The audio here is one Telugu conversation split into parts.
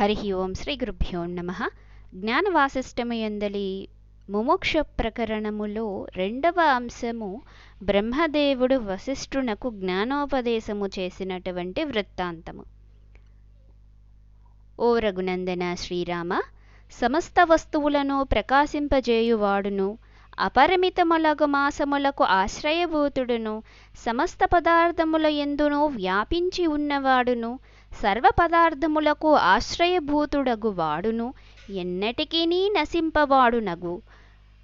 హరి ఓం శ్రీ గురుభ్యో నమ జ్ఞానవాసిష్టమయందలి ముముక్ష ప్రకరణములో రెండవ అంశము బ్రహ్మదేవుడు వశిష్ఠునకు జ్ఞానోపదేశము చేసినటువంటి వృత్తాంతము. ఓ రఘునందన శ్రీరామ సమస్త వస్తువులను ప్రకాశింపజేయువాడును అపరిమితములగు మాసములకు ఆశ్రయభూతుడును సమస్త పదార్థముల ఎందునూ వ్యాపించి ఉన్నవాడును సర్వ పదార్థములకు ఆశ్రయభూతుడగు వాడును ఎన్నటికీ నశింపవాడునగు.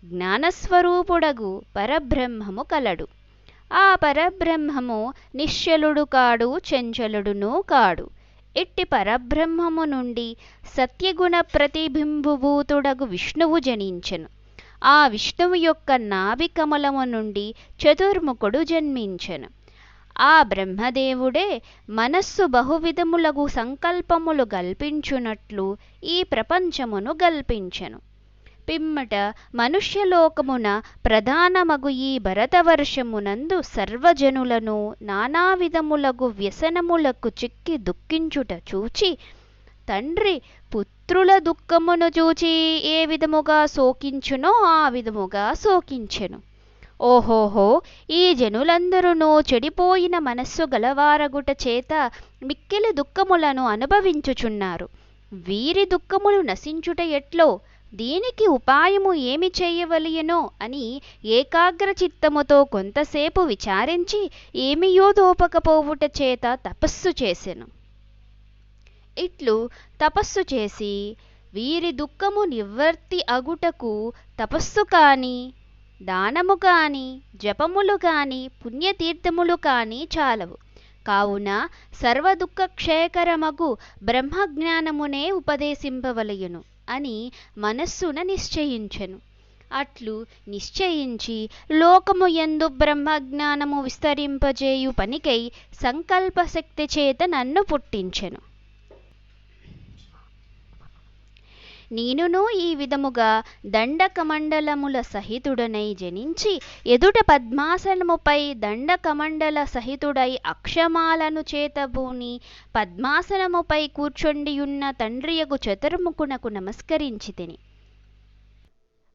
జ్ఞానస్వరూపుడగు పరబ్రహ్మము కలడు. ఆ పరబ్రహ్మము నిశ్చలుడు కాడు చెంచలుడును కాడు. ఇట్టి పరబ్రహ్మము నుండి సత్యగుణ ప్రతిబింబుభూతుడగు విష్ణువు జనించెను. ఆ విష్ణువు యొక్క నాభికమలము నుండి చతుర్ముఖుడు జన్మించెను. ఆ బ్రహ్మదేవుడే మనస్సు బహువిధములగు సంకల్పములు గల్పించునట్లు ఈ ప్రపంచమును గల్పించెను పిమ్మట మనుష్యలోకమున ప్రధానమగు ఈ భరతవర్షమునందు సర్వజనులను నానా విధములగు వ్యసనములకు చిక్కి దుఃఖించుట చూచి తండ్రి పుత్రుల దుఃఖమును చూచి ఏ విధముగా శోకించునో ఆ విధముగా శోకించెను. ఓహోహో ఈ జనులందరూ చెడిపోయిన మనస్సు గలవారగుట చేత మిక్కిలి దుఃఖములను అనుభవించుచున్నారు. వీరి దుఃఖములు నశించుట ఎట్లో? దీనికి ఉపాయము ఏమి చేయవలయనో అని ఏకాగ్ర చిత్తముతో కొంతసేపు విచారించి ఏమియో దోపకపోవుట చేత తపస్సు చేసెను. ఇట్లు తపస్సు చేసి వీరి దుఃఖము నివర్తి అగుటకు తపస్సు కాని దానము కాని జపములు కాని పుణ్యతీర్థములు కాని చాలవు. కావున సర్వదుఃఖ క్షయకరమగు బ్రహ్మజ్ఞానమునే ఉపదేశింపవలయును అని మనస్సున నిశ్చయించెను. అట్లు నిశ్చయించి లోకము ఎందు బ్రహ్మజ్ఞానము విస్తరింపజేయు పనికై సంకల్పశక్తి చేత నన్ను పుట్టించెను. నేనును ఈ విధముగా దండకమండలముల సహితుడనై జనించి ఎదుట పద్మాసనముపై దండకమండల సహితుడై అక్షమాలను చేతబూని పద్మాసనముపై కూర్చొండియున్న తండ్రియగు చతుర్ముఖునకు నమస్కరించి తిని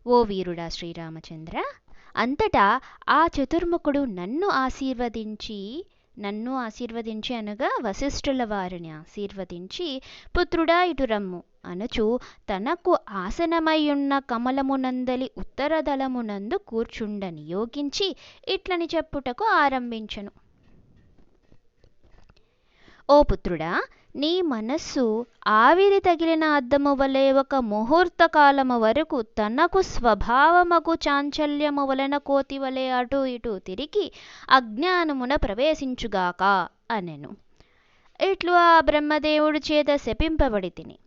ఓ వీరుడా శ్రీరామచంద్ర అంతటా ఆ చతుర్ముఖుడు నన్ను ఆశీర్వదించి నన్ను ఆశీర్వదించి అనగా వశిష్ఠుల వారిని ఆశీర్వదించి పుత్రుడా ఇటు రమ్ము అనుచు తనకు ఆసనమయ్యున్న కమలమునందలి ఉత్తరదళమునందు కూర్చుండ నియోగించి ఇట్లని చెప్పుటకు ఆరంభించెను. ఓ పుత్రుడా నీ మనస్సు ఆవిరి తగిలిన అద్దము వలె ఒక ముహూర్త కాలము వరకు తనకు స్వభావమగు చాంచల్యము వలన కోతి వలె అటు ఇటు తిరిగి అజ్ఞానమున ప్రవేశించుగాక అనెను. ఇట్లు ఆ బ్రహ్మదేవుడి చేత శపింపబడి తిని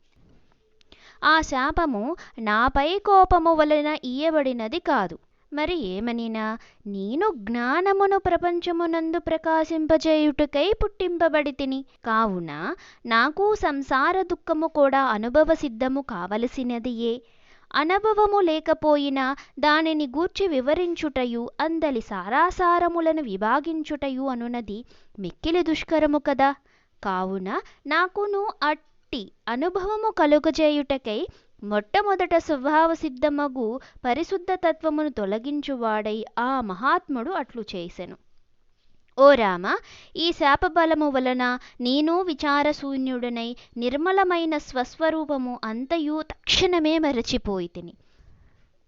ఆ శాపము నాపై కోపము వలన ఇయ్యబడినది కాదు. మరి ఏమనినా నేను జ్ఞానమును ప్రపంచమునందు ప్రకాశింపజేయుటకై పుట్టింపబడి తిని కావున నాకు సంసార దుఃఖము కూడా అనుభవ సిద్ధము కావలసినదియే. అనుభవము లేకపోయినా దానిని గూర్చి వివరించుటయు అందలి సారాసారములను విభాగించుటయు అనునది మిక్కిలి దుష్కరము కదా. కావున నాకును అట్ అట్టి అనుభవము కలుగజేయుటకై మొట్టమొదట స్వభావ సిద్ధమగు పరిశుద్ధ తత్వమును తొలగించువాడై ఆ మహాత్ముడు అట్లు చేసెను. ఓ రామ ఈ శాపబలము వలన నేను విచారశూన్యుడనై నిర్మలమైన స్వస్వరూపము అంతయు తక్షణమే మరచిపోయి తిని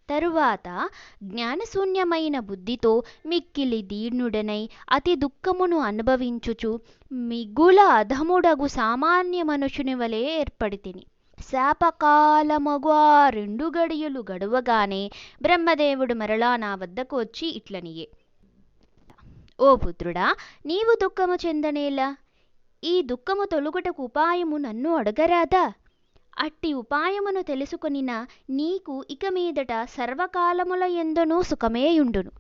తరువాత జ్ఞానశూన్యమైన బుద్ధితో మిక్కిలి దీర్ణుడనై అతి దుఃఖమును అనుభవించుచు మిగుల అధముడగు సామాన్య మనుషుని వలె ఏర్పడితిని. శాపకాలమగు ఆ రెండు గడియలు గడువగానే బ్రహ్మదేవుడు మరలా నా వద్దకు వచ్చి ఇట్లనియే. ఓ పుత్రుడా నీవు దుఃఖము చెందనేలా? ఈ దుఃఖము తొలుగుటకు ఉపాయము నన్ను అడగరాదా? అట్టి ఉపాయమును తెలుసుకొనిన నీకు ఇక మీదట సర్వకాలముల ఎందునూ సుఖమేయుండును.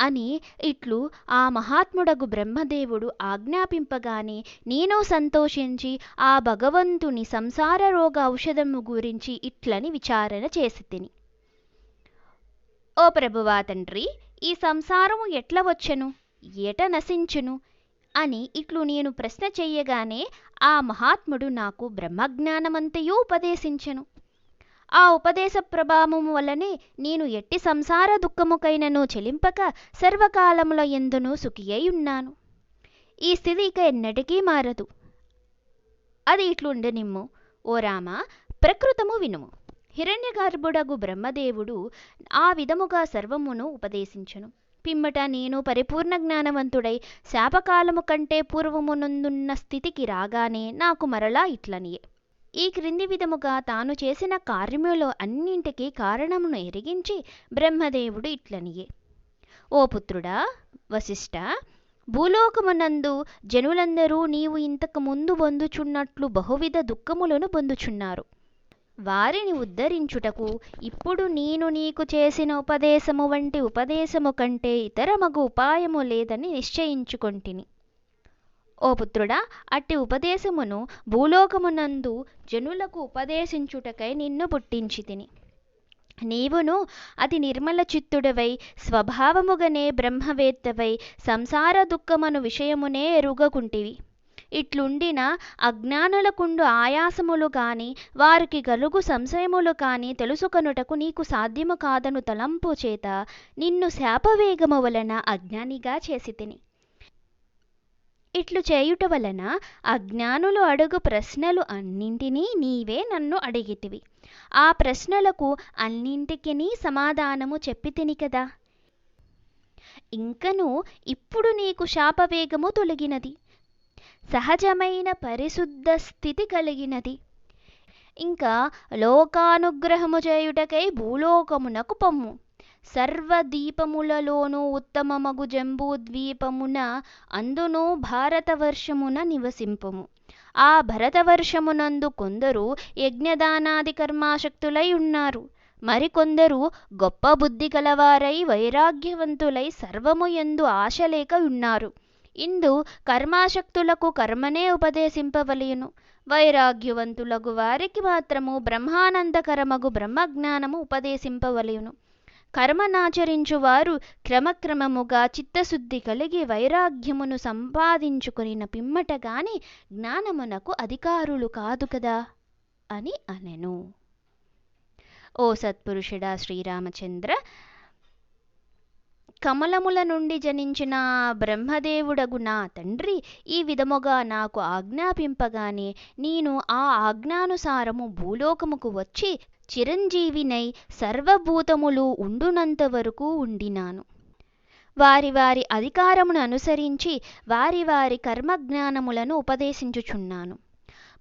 అని ఇట్లు ఆ మహాత్ముడగు బ్రహ్మదేవుడు ఆజ్ఞాపింపగానే నేను సంతోషించి ఆ భగవంతుని సంసార రోగ ఔషధము గురించి ఇట్లని విచారణ చేసి తిని ఓ ప్రభువా తండ్రి ఈ సంసారము ఎట్ల వచ్చెను? ఎట నశించును? అని ఇట్లు నేను ప్రశ్న చెయ్యగానే ఆ మహాత్ముడు నాకు బ్రహ్మజ్ఞానమంతయూ ఉపదేశించెను. ఆ ఉపదేశ ప్రభావము వలనే నేను ఎట్టి సంసార దుఃఖముకైనను చెలింపక సర్వకాలముల ఎందును సుఖియై ఉన్నాను ఈ స్థితి ఇక ఎన్నటికీ మారదు. అది ఇట్లుండనిమ్ము ఓ రామ ప్రకృతము వినుము. హిరణ్యగర్భుడగు బ్రహ్మదేవుడు ఆ విధముగా సర్వమును ఉపదేశించను. పిమ్మట నేను పరిపూర్ణ జ్ఞానవంతుడై శాపకాలము కంటే పూర్వమునందున్న స్థితికి రాగానే నాకు మరలా ఇట్లనియే. ఈ క్రింది విధముగా తాను చేసిన కార్యములో అన్నింటికీ కారణమును ఎరిగించి బ్రహ్మదేవుడు ఇట్లనియే. ఓ పుత్రుడా వశిష్ఠ భూలోకమునందు జనులందరూ నీవు ఇంతకు ముందు పొందుచున్నట్లు బహువిధ దుఃఖములను పొందుచున్నారు. వారిని ఉద్ధరించుటకు ఇప్పుడు నేను నీకు చేసిన ఉపదేశము వంటి ఉపదేశము కంటే ఇతర మగు ఉపాయము లేదని నిశ్చయించుకొంటిని. ఓ పుత్రుడా అట్టి ఉపదేశమును భూలోకమునందు జనులకు ఉపదేశించుటకై నిన్ను పుట్టించి తిని నీవును అతి నిర్మల చిత్తుడవై స్వభావముగనే బ్రహ్మవేత్తవై సంసార దుఃఖమను విషయమునే ఎరుగకుంటివి. ఇట్లుండిన అజ్ఞానులకుండు ఆయాసములు కాని వారికి గలుగు సంశయములు కాని తెలుసుకొనుటకు నీకు సాధ్యము కాదను తలంపు చేత నిన్ను శాపవేగము వలన అజ్ఞానిగా చేసి తిని ఇట్లు చేయుట వలన అజ్ఞానులు అడుగు ప్రశ్నలు అన్నింటినీ నీవే నన్ను అడిగితివి. ఆ ప్రశ్నలకు అన్నింటికి సమాధానము చెప్పి తిని కదా. ఇంకను ఇప్పుడు నీకు శాపవేగము తొలగినది. సహజమైన పరిశుద్ధ స్థితి కలిగినది. ఇంకా లోకానుగ్రహము చేయుటకై భూలోకమునకు పొమ్ము. సర్వదీపములలోనూ ఉత్తమమగు జంబూద్వీపమున అందును భారతవర్షమున నివసింపము. ఆ భరతవర్షమునందు కొందరు యజ్ఞదానాది కర్మాశక్తులై ఉన్నారు. మరికొందరు గొప్ప బుద్ధి కలవారై వైరాగ్యవంతులై సర్వము ఎందు ఆశలేక ఉన్నారు. ఇందు కర్మాశక్తులకు కర్మనే ఉపదేశింపవలయును వైరాగ్యవంతులగు వారికి మాత్రము బ్రహ్మానందకరమగు బ్రహ్మజ్ఞానము ఉపదేశింపవలయును కర్మనాచరించువారు క్రమక్రమముగా చిత్తశుద్ధి కలిగి వైరాగ్యమును సంపాదించుకునిన పిమ్మట గాని జ్ఞానమునకు అధికారులు కాదు కదా? అని అనెను. ఓ సత్పురుషుడా శ్రీరామచంద్ర కమలముల నుండి జనించిన బ్రహ్మదేవుడగు నా తండ్రి ఈ విధముగా నాకు ఆజ్ఞాపింపగానే నేను ఆ ఆజ్ఞానుసారము భూలోకముకు వచ్చి చిరంజీవినై సర్వభూతములు ఉండునంత వరకు ఉండినాను. వారి వారి అధికారమును అనుసరించి వారి వారి కర్మజ్ఞానములను ఉపదేశించుచున్నాను.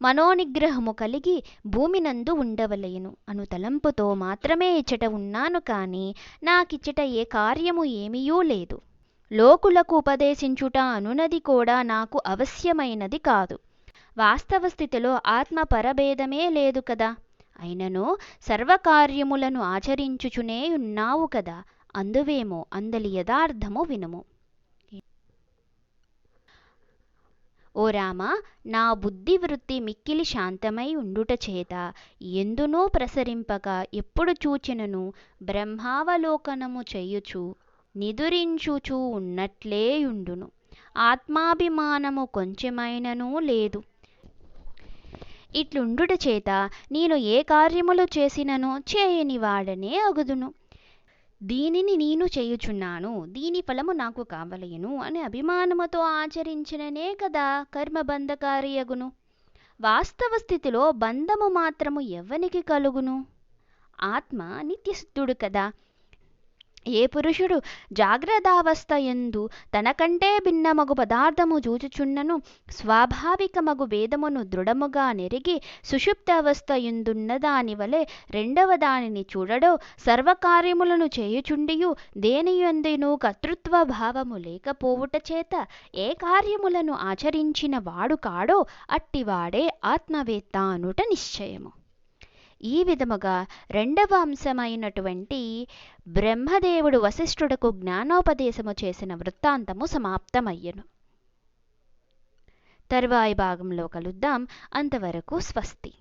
మనోనిగ్రహము కలిగి భూమినందు ఉండవలయను అను తలంపుతో మాత్రమే ఇచ్చట ఉన్నాను కానీ నాకిచ్చట ఏ కార్యము ఏమీయూ లేదు. లోకులకు ఉపదేశించుట అనునది కూడా నాకు అవశ్యమైనది కాదు. వాస్తవ స్థితిలో ఆత్మ పరభేదమే లేదు కదా. అయినను సర్వకార్యములను ఆచరించుచునే ఉన్నావు కదా. అందువేమో అందలి యథార్థము వినుము. ఓ రామ నా బుద్ధి వృత్తి మిక్కిలి శాంతమై ఉండుట చేత ఎందునూ ప్రసరింపక ఎప్పుడు చూచినను? బ్రహ్మావలోకనము చేయుచు నిదురించుచూ ఉన్నట్లే ఉండును. ఆత్మాభిమానము కొంచెమైననూ లేదు. ఇట్లుండుట చేత నేను ఏ కార్యములు చేసినను చేయని వాడనే అగుదును. దీనిని నేను చేయుచున్నాను దీని ఫలము నాకు కావలేను అని అభిమానముతో ఆచరించిననే కదా కర్మబంధకారియగును. వాస్తవ స్థితిలో బంధము మాత్రము ఎవనికి కలుగును. ఆత్మ నిత్యశుద్ధుడు కదా ఏ పురుషుడు జాగ్రత్తావస్థ ఎందు తనకంటే భిన్నమగు పదార్థము చూచుచున్నను స్వాభావికమగు వేదమును దృఢముగా నెరిగి సుషుప్త అవస్థ ఎందున్న దాని వలె రెండవ దానిని చూడడో సర్వకార్యములను చేయుచుండియు దేనియందును కర్తృత్వ భావము లేకపోవుట చేత ఏ కార్యములను ఆచరించిన వాడు కాడో అట్టివాడే ఆత్మవేత్త అనుట నిశ్చయము. ఈ విధముగా రెండవ అంశమైనటువంటి బ్రహ్మదేవుడు వశిష్ఠుడకు జ్ఞానోపదేశము చేసిన వృత్తాంతము సమాప్తమయ్యను. తరువాయి భాగంలో కలుద్దాం. అంతవరకు స్వస్తి.